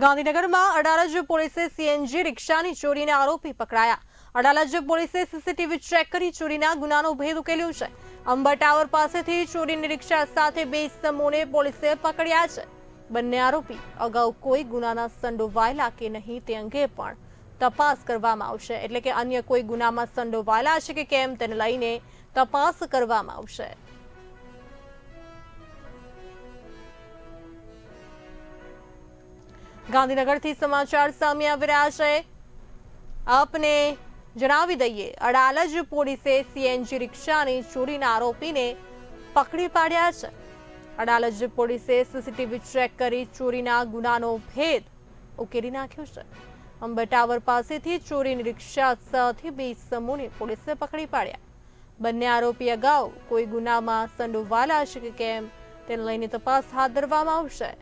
ગાંધીનગરમાં અડાલજ પોલીસે સીએનજી રિક્ષાની ચોરીના આરોપી પકડાયા. અડાલજ પોલીસે સીસીટીવી ચેક કરી ચોરીના ગુનાનો ભેદ ઉકેલ્યો છે. અંબર ટાવર પાસેથી ચોરીની રિક્ષા સાથે બે ઇસમોને પોલીસે પકડ્યા છે. બંને આરોપી અગાઉ કોઈ ગુનાના સંડોવાયેલા કે નહીં તે અંગે પણ તપાસ કરવામાં આવશે. એટલે કે અન્ય કોઈ ગુનામાં સંડોવાયેલા છે કે કેમ તેને લઈને તપાસ કરવામાં આવશે. ગાંધીનગરથી સમાચાર સામે આવી રહ્યા છે. આપને જણાવી દઈએ અડાલજ પોલીસે સીએનજી રિક્ષાની ચોરીના આરોપીને પકડી પાડ્યા છે. અડાલજ પોલીસે સીસીટીવી ચેક કરી ચોરીના ગુનાનો ભેદ ઉકેલી નાખ્યો છે. અંબર ટાવર પાસેથી ચોરીની રિક્ષા સાથે બે સમૂહને પોલીસે પકડી પાડ્યા. બંને આરોપી અગાઉ કોઈ ગુનામાં સંડોવાયેલા છે કે કેમ, તેને લઈને તપાસ હાથ ધરવામાં આવશે.